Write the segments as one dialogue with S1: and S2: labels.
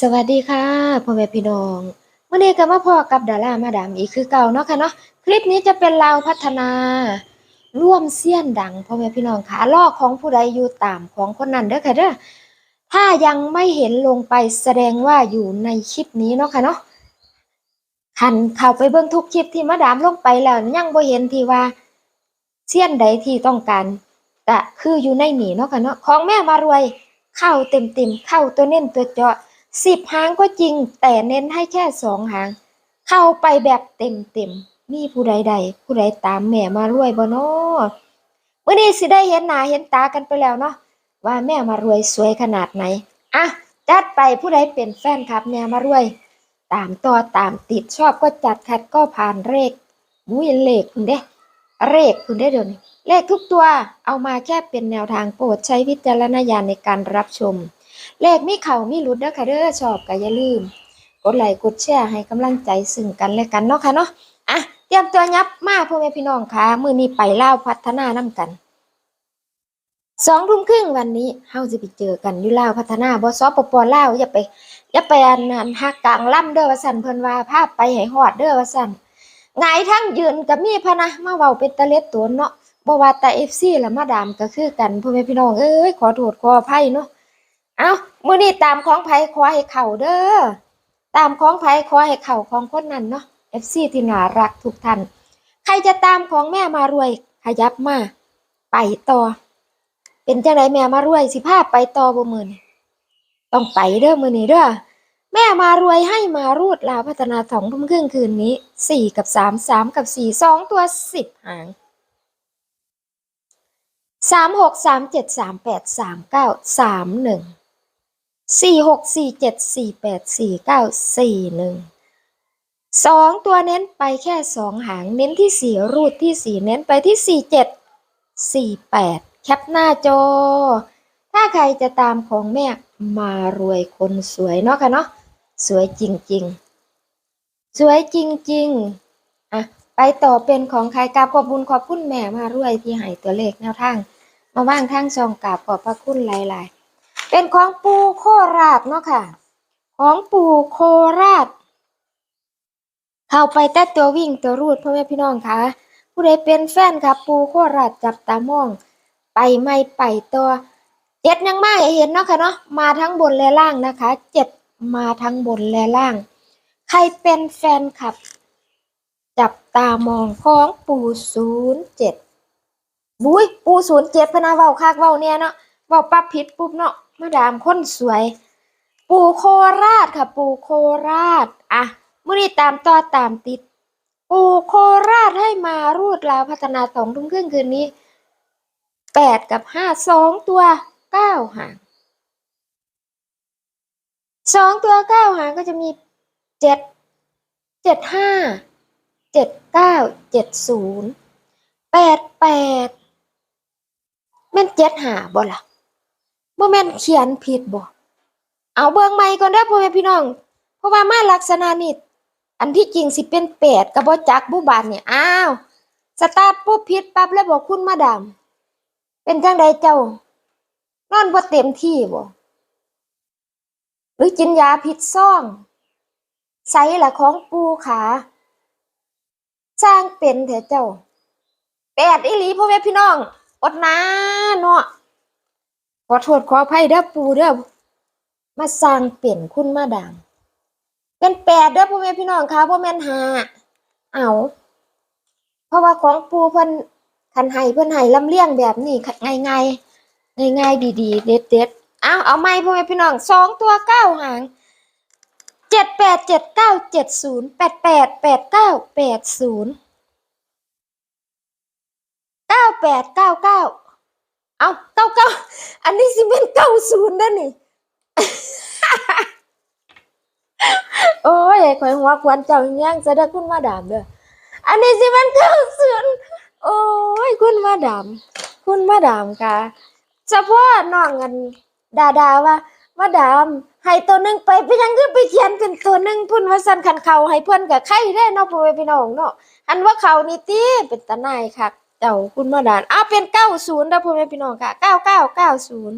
S1: สวัสดีค่ะพ่อแม่พี่น้องวันนี้ก็มาพอกับดารามาดามอีกคือเก่าเนาะค่ะเนาะคลิปนี้จะเป็นเราพัฒนาร่วมเสี้ยนดังพ่อแม่พี่น้องค่ะลอกของผู้ใดอยู่ตามของคนนั้นเด้อค่ะเด้อถ้ายังไม่เห็นลงไปแสดงว่าอยู่ในคลิปนี้เนาะค่ะเนาะคันเข้าไปเบิ่งทุกคลิปที่มาดามลงไปแล้วยังบ่เห็นที่ว่าเสี้ยนใดที่ต้องการก็คืออยู่ในหนีเนาะค่ะเนาะของแม่มารวยเข้าเต็มเต็มๆเข้าตัวเน้นตัวเจาะ สิบหางก็จริง แต่เน้นให้แค่สองหาง เข้าไปแบบเต็มเต็มๆมีผู้ใดใดผู้ใดตามแม่มารวยบ่เนาะวันนี้สิได้เห็นหน้าเห็นตากันไปแล้วเนาะว่าแม่มารวยสวยขนาดไหนอะจัดไปผู้ใดเป็นแฟนคลับแม่มารวย ตามต่อตามติดชอบก็จัดขัดก็ผ่านเลขมุ้ยเลขคุณเด้เลขคุณได้เดี๋ยวนี้เลขทุกตัวเอามาแค่เป็นแนวทางโปรดใช้วิจารณญาณในการรับชม เลขมีเข่ามีหลุดเด้อค่ะเด้อชอบก็อย่าลืม กดไลค์กดแชร์ให้กำลังใจซึ่งกันและกันเนาะค่ะเนาะอะเตรียมตัวยับมาพ่อแม่พี่น้องค่ะมื้อนี้ไปเล่าพัฒนานํกันสองทุ่มครึ่งวันนี้เฮาจะไปเจอกันอยู่ลาวพัฒนาบ่สปปลาวอย่าไปอย่าไปอันนั้นฮักกลางล่ำเด้อว่าสันเพิ่นว่าพาไปให้ฮอดเด้อว่าสันหงทั้งยืนก็มีพะนะมาเว้าเป็นตะเล็ดตัวเนาะบ่ว่าแต่ FC และมาดามก็คือกันพ่อแม่พี่น้องเอ้ยขอโทษขออภัยเนาะ เอ้ามื้อนี้ตามของไผขอให้เข้าเด้อตามของไผขอให้เข้าของคนนั้นเนาะ FC ที่น่ารักทุกท่านใครจะตามของแม่มารวย ขยับมา ไปต่อ เป็นจังไดแม่มารวยสิพาไปต่อบ่มือนี้ต้องไปเด้อมือนี้เด้อแม่มารวยให้มารูดลาวพัฒนา2ทุ่มครึ่งคืนนี้สี่กับสามสามกับสี่สองตัวสิบหางสามหกสามเจ็ดสามแปดสามเก้าสามหนึ่ง สี่หกสี่เจ็ดสี่แปดสี่เก้าสี่หนึ่งสองตัวเน้นไปแค่สองหางเน้นที่สี่รูดที่สี่เน้นไปที่สี่เจ็ดสี่แปดแคปหน้าจอ ถ้าใครจะตามของแม่มารวยคนสวยเนาะค่ะเนาะสวยจริงๆ สวยจริงๆอะไปต่อเป็นของใครกราบขอบบุญขอบคุณแม่มารวยที่ให้ตัวเลขแนวทาง มาว่างทางซองกราบขอบพระคุณหลายๆ เป็นของปูโคราชเนาะค่ะ ของปูโคราช เข้าไปแต่ตัววิ่งตัวรูดพ่อแม่พี่น้องคะผู้ใดเป็นแฟนครับปูโคราชจับตามอง ไปไม่ไปตัวเจ็ดยังมาให้เห็นเนาะค่ะเนาะมาทั้งบนและล่างนะคะเจ็ดมาทั้งบนและล่าง ใครเป็นแฟนคลับ จับตามองของปูศูนย์เจ็ดบุ้ยปูศูนย์เจ็ดพนาเว้าคักเว้าเนี่ยเนาะเว้าปั๊บผิดปุ๊บเนาะ มาดามคนสวย ปูโคราชค่ะ ปูโคราช อะมื้อนี้ตามต่อตามติด ปูโคราชให้มารูดลาวพัฒนาสองทุ่มครึ่งคืนนี้แปดกับห้าสองตัวเก้าหางสองตัวเก้าหางก็จะมีเจ็ดเจ็ดห้าเจ็ดเก้าเจ็ดศูนย์แปดแปดแม่นเจ็ดหาบ่ล่ะ บ่แม่นเขียนผิดบ่เอาเบิ่งใหม่ก่อนเด้อพ่อแม่พี่น้อง เพราะว่ามาลักษณะนี้อันที่จริงสิเป็นแปดก็บ่จักบุบานเนี่ยอ้าวสตาร์ทปุ๊บผิดปั๊บแล้วบอกคุณมาดามเป็นจังใดเจ้านอนบ่เต็มที่บ่หรือกินยาผิดซ่องใส่ละของปูขาสร้างเป็นเถอะเจ้าแปดอีหลีพ่อแม่พี่น้อง อดนะเนาะ ขอโทษขออภัยเด้อปูเด้อมาสร้างเปลี่ยนคุณมาดามเป็นแปดเด้อพ่อแม่พี่น้องค่ะพ่อแม่หาเอาเพราะว่าของปูเพิ่นคันให้เพิ่นให้ลำเลียงแบบนี้ง่ายง่ายง่ายง่ายดีๆ เด็ดเด็ดเอาเอาไม่พ่อแม่พี่น้องสองตัวเก้าหางเจ็ดแปดเจ็ดเก้าเจ็ดศูนย์แปดแปดแปดเก้าแปดศูนย์เก้าแปดเก้าเก้า เอาเก้าเก้าอันนี้สิเป็นเก้าศูนย์นั่นนี่ โอ้ยข่อยหัวควันเจ้าอย่างยังจะได้คุณมาดามเด้อ อันนี้สิเป็นเก้าศูนย์โอ้ยคุณมาดาม คุณมาดามค่ะเฉพาะน้องกันดาดาว่ามาดามให้ตัวหนึ่งไปไปยังคือไปเขียนเป็นตัวหนึ่งพุ่นว่าสั่นคันเขาให้เพื่อนกับใครได้เนาะพ่อแม่พี่น้องเนาะอันว่าเขานี่ตีเป็นตาหนายค่ะ เจ้าคุณมาดานอ้าวเป็นเก้าศูนย์นะพ่อแม่พี่น้องค่ะเก้าเก้าเก้าศูนย์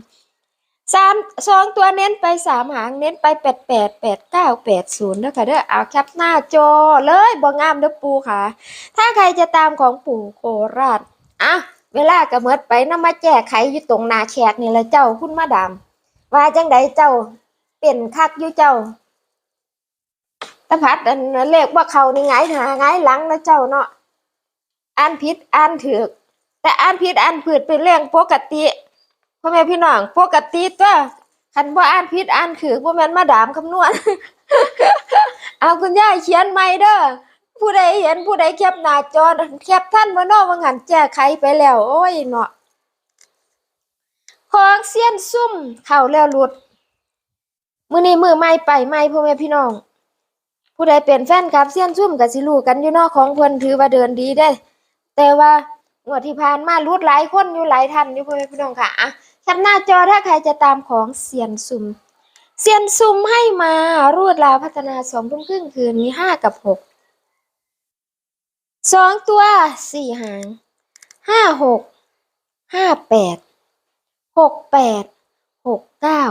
S1: สามสองตัวเน้นไปสามหางเน้นไปแปดแปดแปดเก้าแปดศูนย์นะคะเด้อเอาแคปหน้าจอเลยบ่งามเด้อปูค่ะ ถ้าใครจะตามของปู่โคราชอะเวลากระเมิดไปนำมาแจกไขอยู่ตรงนาแขกนี่ละเจ้าคุณมาดามว่าจังใดเจ้าเป็นคักอยู่เจ้าตะพัดอันเลขว่าเขานี่ไงายหาไงหลังนะเจ้าเนาะ อ่านผิดอ่านถูกแต่อ่านผิดอ่านผิดเป็นเรื่องปกติพ่อแม่พี่น้องปกติตัวคันว่าอ่านผิดอ่านถูกบ่แม่นมาดามคำนวณเอาคุณย่าเขียนใหม่เด้อผู้ใดเห็นผู้ใดแคปหน้าจอแคปท่านบ่เนาะว่างันแก้ไขไปแล้ว โอ้ยเนาะของเสี้ยนซุ่มเข้าแล้วหลุดมือนี้มือใหม่ไปใหม่พ่อแม่พี่น้อง ผู้ใดเป็นแฟนคลับเสี้ยนซุ่มก็สิรูกันอยู่นาะของเพิ่นถือว่าเดินดีได้ แต่ว่างวดที่ผ่านมารุดหลายคนอยู่หลายท่านอยู่พ่อแม่พี่น้องค่ะอะแคปหน้าจอถ้าใครจะตามของเสียนซุ่มเสียนซุ่มให้มารูดลาพัฒนาสองทุ่มครึ่งคืนมีห้ากับหกสองตัวสี่หางห้าหกห้าแปดหกแปดหกเก้า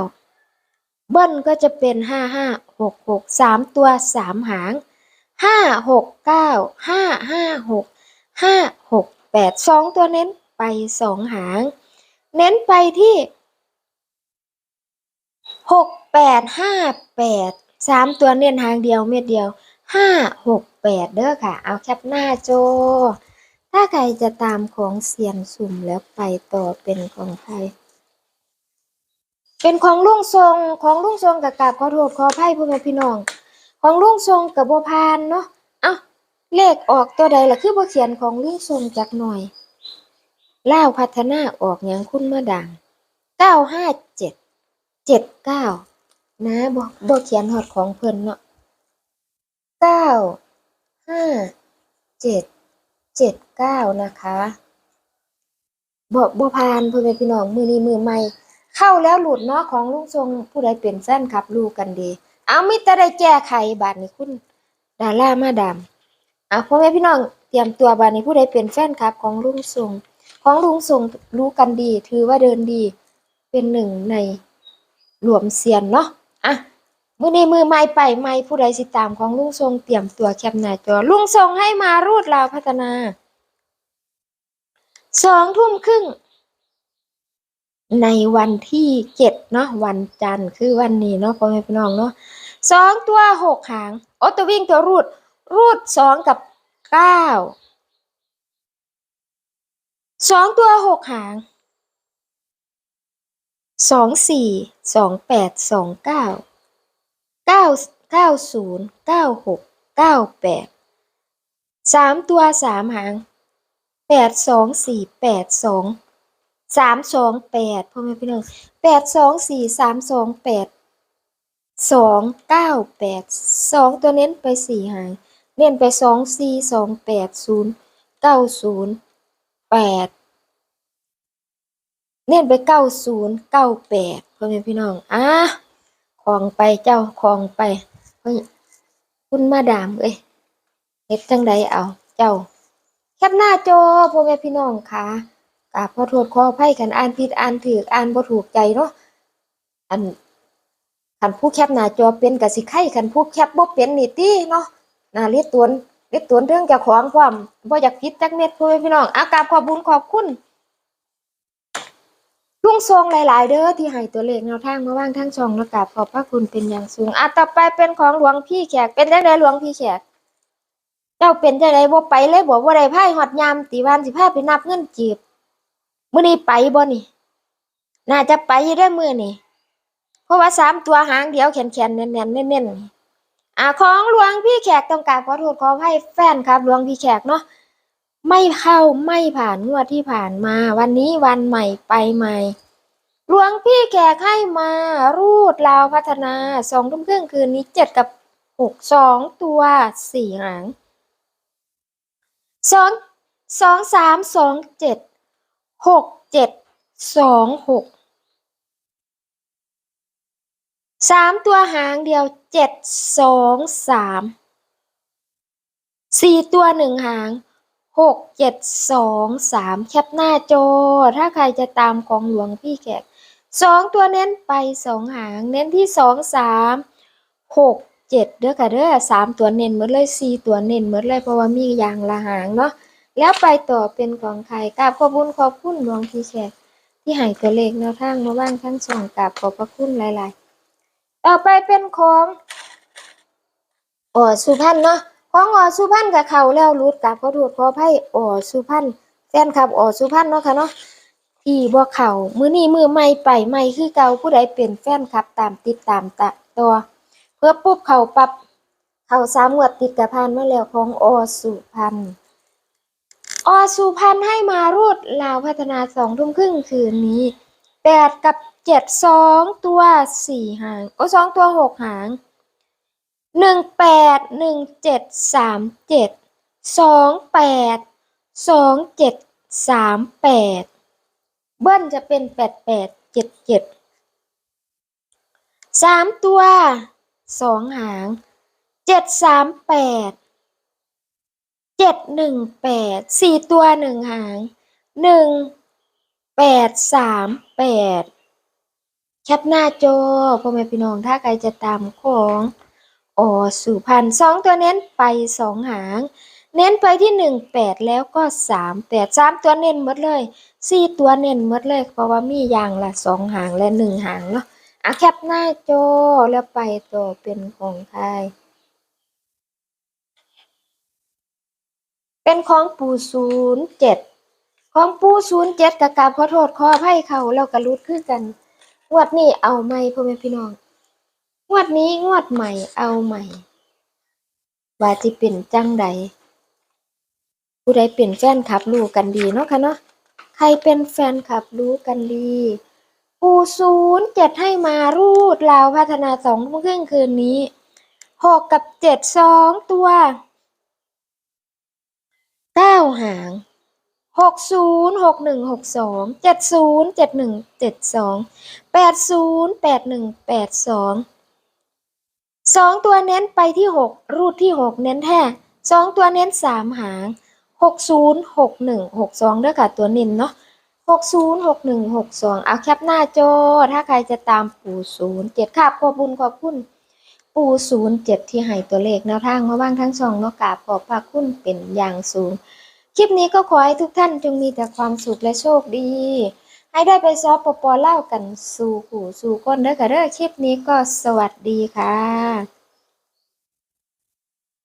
S1: เบิ้ลก็จะเป็นห้าห้าหกหกสามตัวสามหางห้าหกเก้าห้าห้าหก ห้าหกแปดสองตัวเน้นไปสองหาง เน้นไปที่หกแปดห้าแปดสามตัวเน้นหางเดียวเม็ดเดียวห้าหกแปดเด้อค่ะ เอาแคปหน้าโจ ถ้าใครจะตามของเสียนสุ่มแล้วไปต่อเป็นของใครเป็นของลุงทรงของลุงทรงกับกาบขอโทษขออภัยพ่อแม่พี่น้อง ของลุงทรงกับบัวพานเนาะเอ้า เลขออกตัวใดล่ะคือบ่เขียนของลุงทรงจักหน่อยล่าวพัฒนาออกอย่างคุณมาดังเก้าห้าเจ็ดเจ็ดเก้านะบ่บ่เขียนหอดของเพิ่นเนาะเก้าห้าเจ็ดเจ็ดเก้านะคะบ่บ่ผ่านเพ่อแม่พี่น้องมือนี้มือใหม่ เข้าแล้วหลุดเนาะของลุงทรงผู้ใดเป็นแฟนคลับรู้กันดี เอามิแต่ได้แก้ไขบาดนี้คุณ ดารามาดาม อาพ่อแม่พี่น้องเตรียมตัวบานี้ผู้ใดเป็นแฟนคลับของลุงทรงของลุงทรงรู้กันดี ถือว่าเดินดีเป็นหนึ่งในหลวมเซียนเนาะอะมือนี้มือไม่ไปไม่ผู้ใดสิตามของลุงทรงเตรียมตัวแคปหน้าจอลุงทรงให้มารูดลาวพัฒนาสองทุ่มครึ่ง ในวันที่เจ็ดเนาะวันจันทร์คือวันนี้เนาะพ่อแม่พี่น้องเนาะสองตัวหกหางโอตัววิ่งตัวรูด รูดสองกับเก้าสองตัวหกหางสองสี่สองแปดสองเก้าเก้าเก้าศูนย์เก้าหกเก้าแปดสามตัวสามหางแปดสองสี่แปดสองสามสองแปดพ่อแม่พี่น้องแปดสองสี่สามสองแปดสองเก้าแปดสองตัวเน้นไปสี่หาง เน้นไปสองสี่สองแปดศูนย์เก้าศูนย์แปดเน้นไปเก้าศูนย์เก้าแปดพ่อแม่พี่น้องอะของไปเจ้าของไปคุณมาดามเอ้ยเฮ็ดจังใดเอาเจ้า แคปหน้าจอพ่อแม่พี่น้องค่ะกราบขอโทษขออภัยกันอ่านผิดอ่านถูกอ่านบ่ถูกใจเนาะอันคันผู้แคปหน้าจอเป็นก็สิไข่คันผู้แคปบ่เป็นนี่ติเนาะ น่าเรียกตวนเรียกตวนเรื่องจ้าของความบ่อยากผิดจักเม็ดพ่อพี่น้องอากาบขอบุญขอบคุณลุงทรงหลาย ๆ เด้อที่ให้ตัวเลขแนวทางมาว่างทั้งช่องและกาบขอบพระคุณเป็นอย่างสูงอะต่อไปเป็นของหลวงพี่แขกเป็นจังไดหลวงพี่แขกเจ้าเป็นจังไดบ่ไปเลยบ่บ่ได้พายฮอดยามตีวานสิพาไปนับเงินจีบมื้อนี้ไปบ่นี่ น่าจะไปอยู่เด้มื้อนี้เพราะว่าสามตัวหางเดียวแขนๆแน่นๆเน้นๆนี่ อะของหลวงพี่แขกต้องการขอโทษขอให้แฟนครับหลวงพี่แขกเนาะไม่เข้าไม่ผ่านงวดที่ผ่านมา วันนี้วันใหม่ไปใหม่หลวงพี่แขกให้มารูดลาวพัฒนาสองทุ่มครึ่งคืนนี้เจ็ดกับหกสองตัวสี่หางสองสองสามสองเจ็ดหกเจ็ดสองหก สามตัวหางเดียวเจ็ดสองสามสี่ตัวหนึ่งหางหกเจ็ดสองสามแคปหน้าจอ ถ้าใครจะตามของหลวงพี่แขกสองตัวเน้นไปสองหาง เน้นที่สองสามหกเจ็ดเด้อค่ะเด้อสามตัวเน้นหมดเลยสี่ตัวเน้นหมดเลยเพราะว่ามีอย่างละหางเนาะแล้วไปต่อเป็นของใครกราบขอบคุญขอบคุณหลวงพี่แขกที่ให้ตัวเลขแนวทางมาบ้างทั้งสองกราบขอบพระคุณหลาย ๆ ต่อไปเป็นของอ๋อสุพรรณเนาะของอ๋อสุพรรณกับเขาแล้วรุดกับขอโทษขออภัยอ๋อสุพรรณแฟนคลับอ๋อสุพรรณเนาะค่ะเนาะที่บ่เขามือนี้มือใหม่ไปใหม่คือเก่าผู้ใดเป็นแฟนคลับตามติดตามตะตัวเพื่อปุ๊บเขาปับเขาสามงวดติดกระพานมาแล้วของอสุพันธ์อสุพันให้มารูดลาวพัฒนาสองทุ่มครึ่งคืนนี้ แปดกับเจ็ดสองตัวสี่หาง โอ้สองตัวหกหางหนึ่งแปดหนึ่งเจ็ดสามเจ็ดสองแปดสองเจ็ดสามแปดเบิ้ลจะเป็นแปดแปดเจ็ดเจ็ดสามตัวสองหางเจ็ดสามแปดเจ็ดหนึ่งแปดสี่ตัวหนึ่งหางหนึ่ง แปดสามแปดแคปหน้าจอพ่อแม่พี่น้องถ้าใครจะตามของอสุพรรณสองตัวเน้นไปสองหาง เน้นไปที่หนึ่งแปดแล้วก็สามแปดสามตัวเน้นหมดเลยสี่ตัวเน้นหมดเลย เพราะว่ามีอย่างละสองหางและหนึ่งหางเนาะอะแคปหน้าจอแล้วไปต่อเป็นของใครเป็นของปูศูนย์เจ็ด ของปูศูนย์เจ็ดกับกราบขอโทษขออภัยเขาแล้วก็รุดคือกัน งวดนี้เอาใหม่พ่อแม่พี่น้อง งวดนี้งวดใหม่เอาใหม่ ว่าจะเป็นจังใดผู้ใดเป็นแฟนคลับรู้กันดีเนาะค่ะเนาะ ใครเป็นแฟนคลับรู้กันดี ปูศูนย์เจ็ดให้มารูดลาวพัฒนาสองทุ่มครึ่งคืนนี้หกกับเจ็ดสองตัวเก้าหาง หกศูนย์หกหนึ่งหกสองเจ็ดศูนย์เจ็ดหนึ่งเจ็ดสองแปดศูนย์แปดหนึ่งแปดสองสองตัวเน้นไปที่หกรูดที่หกเน้นแท้สองตัวเน้นสามหางหกศูนย์หกหนึ่งหกสองด้วยค่ะตัวน้นเนาะหกศูนย์หกหนึ่งหกสองเอาแคปหน้าจอ ถ้าใครจะตามปู่ศูนย์เจ็ดค่ะขอบคุญขอบคุณปู่ศูนย์เจ็ดที่ให้ตัวเลขแนวทางมาบ้างทั้งสองเนาะกาบขอบพระคุณเป็นอย่างสูง คลิปนี้ก็ขอให้ทุกท่านจงมีแต่ความสุขและโชคดี ให้ได้ไปซอปปอเล่ากันสู่ขู่สู่ก้นเด้อค่ะเด้อคลิปนี้ก็สวัสดีค่ะ